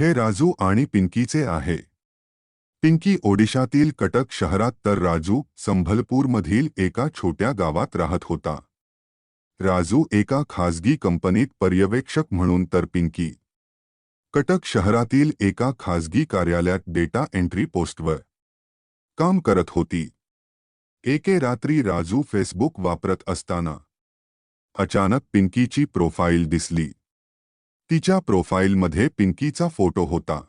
हे राजू आणि पिंकीचे आहे. पिंकी ओडिशातील कटक शहरात तर राजू संभलपूरमधील एका छोट्या गावात राहत होता. राजू एका खासगी कंपनीत पर्यवेक्षक म्हणून तर पिंकी. कटक शहरातील एका खासगी कार्यालयात डेटा एंट्री पोस्टवर काम करत होती. एके रात्री राजू फेसबुक वापरत असताना अचानक पिंकीची प्रोफाईल दिसली. तिच्या प्रोफाईलमध्ये पिंकीचा फोटो होता.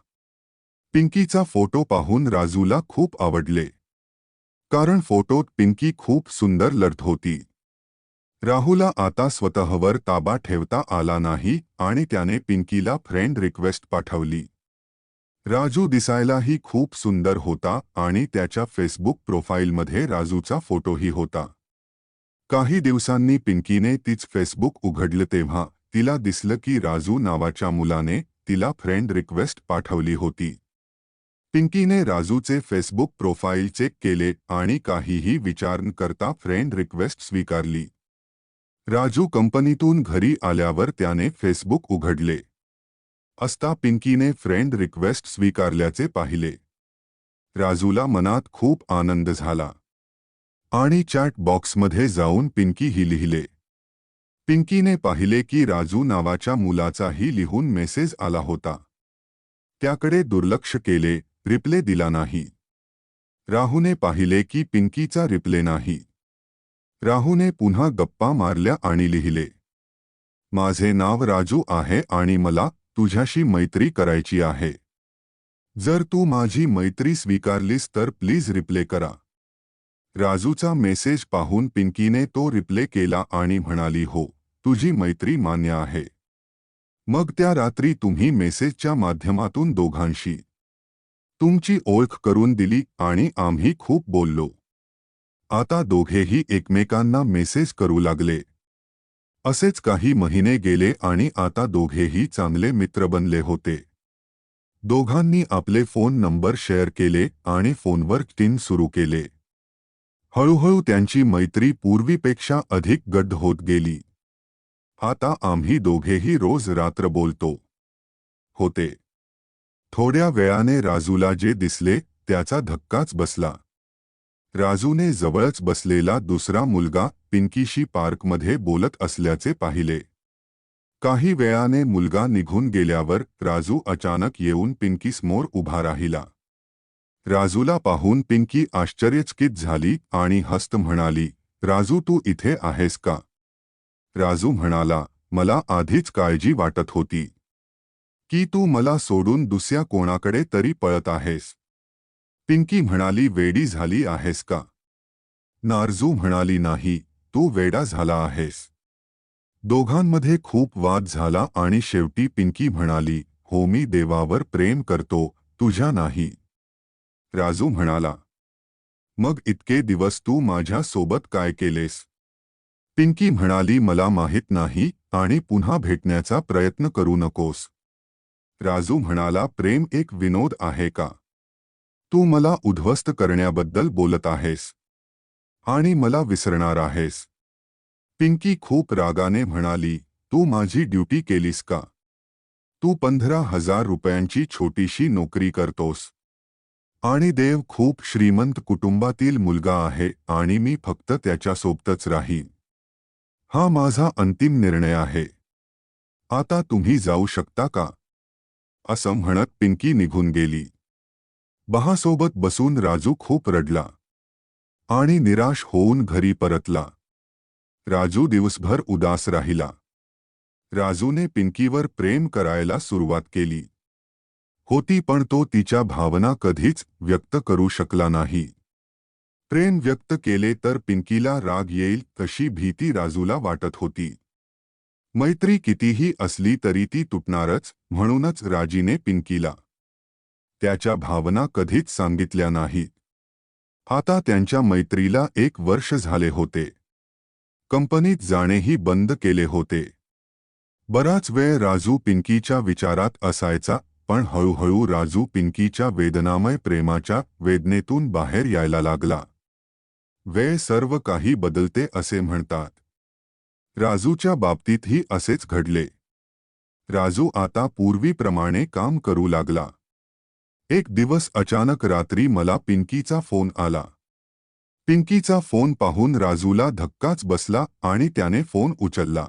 पिंकीचा फोटो पाहून राजूला खूप आवडले. कारण फोटोत पिंकी खूप सुंदर लढत होती. राहुला आता स्वतःवर ताबा ठेवता आला नाही आणि त्याने पिंकीला फ्रेंड रिक्वेस्ट पाठवली. राजू दिसायलाही खूप सुंदर होता आणि त्याच्या फेसबुक प्रोफाईलमध्ये राजूचा फोटोही होता. काही दिवसांनी पिंकीने तीच फेसबुक उघडलं तेव्हा तिला दिसलं की राजू नावाच्या मुलाने तिला फ्रेंड रिक्वेस्ट पाठवली होती. पिंकीने राजूचे फेसबुक प्रोफाईल चेक केले आणि काहीही विचार न करता फ्रेंड रिक्वेस्ट स्वीकारली. राजू कंपनीतून घरी आल्यावर त्याने फेसबुक उघडले. असता पिंकीने फ्रेंड रिक्वेस्ट स्वीकारल्याचे पाहिले. राजूला मनात खूप आनंद झाला. आणि चॅट बॉक्समध्ये जाऊन पिंकीही लिहिले. पिंकीने पाहिले की राजू नावाच्या मुलाचाही लिहून मेसेज आला होता. त्याकडे दुर्लक्ष केले रिप्ले दिला नाही. राहूने पाहिले की पिंकीचा रिप्ले नाही. राहूने पुन्हा गप्पा मारल्या आणि लिहिले. माझे नाव राजू आहे आणि मला तुझ्याशी मैत्री करायची आहे. जर तू माझी मैत्री स्वीकारलीस तर प्लीज रिप्ले करा. राजूचा मेसेज पाहून पिंकीने तो रिप्ले केला आणि म्हणाली हो. तुझी मैत्री मान्य आहे. मग त्या रात्री तुम्ही मेसेजच्या माध्यमातून दोघांशी तुमची ओळख करून दिली आणि आम्ही खूप बोललो. आता दोघेही एकमेकांना मेसेज करू लागले. असेच काही महिने गेले आणि आता दोघेही चांगले मित्र बनले होते. दोघांनी आपले फोन नंबर शेअर केले आणि फोनवर टीन सुरू केले. हळूहळू त्यांची मैत्री पूर्वीपेक्षा अधिक गड्ड होत गेली. आता आम्ही दोघेही रोज रात्र बोलतो. होते. थोड्या वेळाने राजूला जे दिसले त्याचा धक्काच बसला. राजूने जवळच बसलेला दुसरा मुलगा पिंकीशी पार्कमध्ये बोलत असल्याचे पाहिले. काही वेळाने मुलगा निघून गेल्यावर राजू अचानक येऊन पिंकीसमोर उभा राहिला. राजूला पाहून पिंकी आश्चर्यचकित झाली आणि हस्त म्हणाली राजू तू इथे आहेस का? राजू म्हणाला मला आधीच काळजी वाटत होती की तू मला सोडून दुसऱ्या कोणाकडे तरी पळत आहेस. पिंकी म्हणाली वेडी झाली आहेस का? नारजू म्हणाली नाही तू वेडा झाला आहेस. दोघांमध्ये खूप वाद झाला आणि शेवटी पिंकी म्हणाली हो मी देवावर प्रेम करतो तुझ्या नाही. राजू म्हणाला मग इतके दिवस तू माझ्या सोबत काय केलेस? पिंकी म्हणाली मला माहीत नाही आणि पुन्हा भेटण्याचा प्रयत्न करू नकोस. राजू म्हणाला प्रेम एक विनोद आहे का? तू मला उद्ध्वस्त करण्याबद्दल बोलत आहेस आणि मला विसरणार आहेस. पिंकी खूप रागाने म्हणाली तू माझी ड्युटी केलीस का? तू पंधरा हजार रुपयांची छोटीशी नोकरी करतोस आणि देव खूप श्रीमंत कुटुंबातील मुलगा आहे आणि मी फक्त त्याच्यासोबतच राहीन. हा माझा अंतिम निर्णय आहे. आता तुम्ही जाऊ शकता का? असं म्हणत पिंकी निघून गेली. बहासोबत बसून राजू खूप रडला. आणि निराश होऊन घरी परतला. राजू दिवसभर उदास राहिला. राजूने पिंकीवर प्रेम करायला सुरुवात केली. होती पण तो तिच्या भावना कधीच व्यक्त करू शकला नाही. प्रेम व्यक्त केले तर पिंकीला राग येईल तशी भीती राजूला वाटत होती. मैत्री कितीही असली तरी ती तुटणारच म्हणूनच राजीने पिंकीला त्याच्या भावना कधीच सांगितल्या नाहीत. आता त्यांच्या मैत्रीला एक वर्ष झाले होते. कंपनीत जाणेही बंद केले होते. बराच वेळ राजू पिंकीच्या विचारात असायचा पण हळूहळू राजू पिंकीच्या वेदनामय प्रेमाच्या वेदनेतून बाहेर यायला लागला. वेळ सर्व काही बदलते असे म्हणतात. राजूच्या बाबतीतही असेच घडले. राजू आता पूर्वीप्रमाणे काम करू लागला. एक दिवस अचानक रात्री मला पिंकीचा फोन आला. पिंकीचा फोन पाहून राजूला धक्काच बसला आणि त्याने फोन उचलला.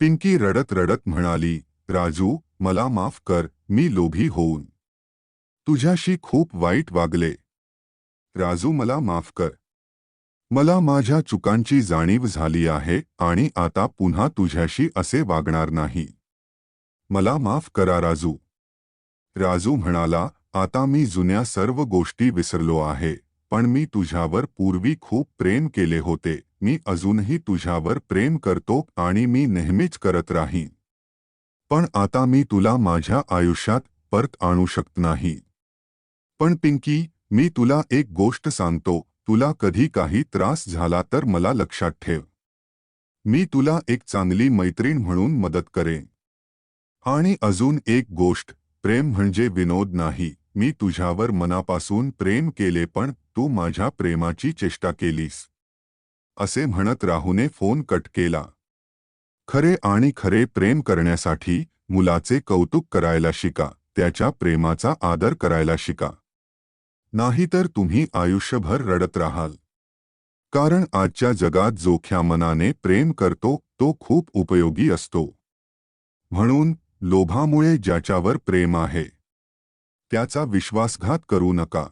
पिंकी रडत रडत म्हणाली राजू मला माफ कर मी लोभी होऊन. तुझ्याशी खूप वाईट वागले. राजू मला माफ कर. मला माझ्या चुकांची जाणीव झाली आहे आणि आता पुन्हा तुझ्याशी असे वागणार नाही. मला माफ करा राजू. राजू म्हणाला आता मी जुन्या सर्व गोष्टी विसरलो आहे पण मी तुझ्यावर पूर्वी खूप प्रेम केले होते मी अजूनही तुझ्यावर प्रेम करतो आणि मी नेहमीच करत राहीन. पण आता मी तुला माझ्या आयुष्यात परत आणू शकत नाही. पण पिंकी मी तुला एक गोष्ट सांगतो तुला कधी काही त्रास झाला तर मला लक्षात ठेव. मी तुला एक चांगली मैत्रीण म्हणून मदत करेन. आणि अजून एक गोष्ट प्रेम म्हणजे विनोद नाही. मी तुझ्यावर मनापासून प्रेम केले पण तू माझ्या प्रेमाची चेष्टा केलीस. असे म्हणत राहूने फोन कट केला. खरे आणि खरे प्रेम करण्यासाठी मुलाचे कौतुक करायला शिका त्याच्या प्रेमाचा आदर करायला शिका. नाहीतर तुम्ही आयुष्यभर रडत राहाल. कारण आजच्या जगात जोख्या मनाने प्रेम करतो तो खूप उपयोगी असतो. म्हणून लोभामुळे ज्याच्यावर प्रेम आहे त्याचा विश्वासघात करू नका.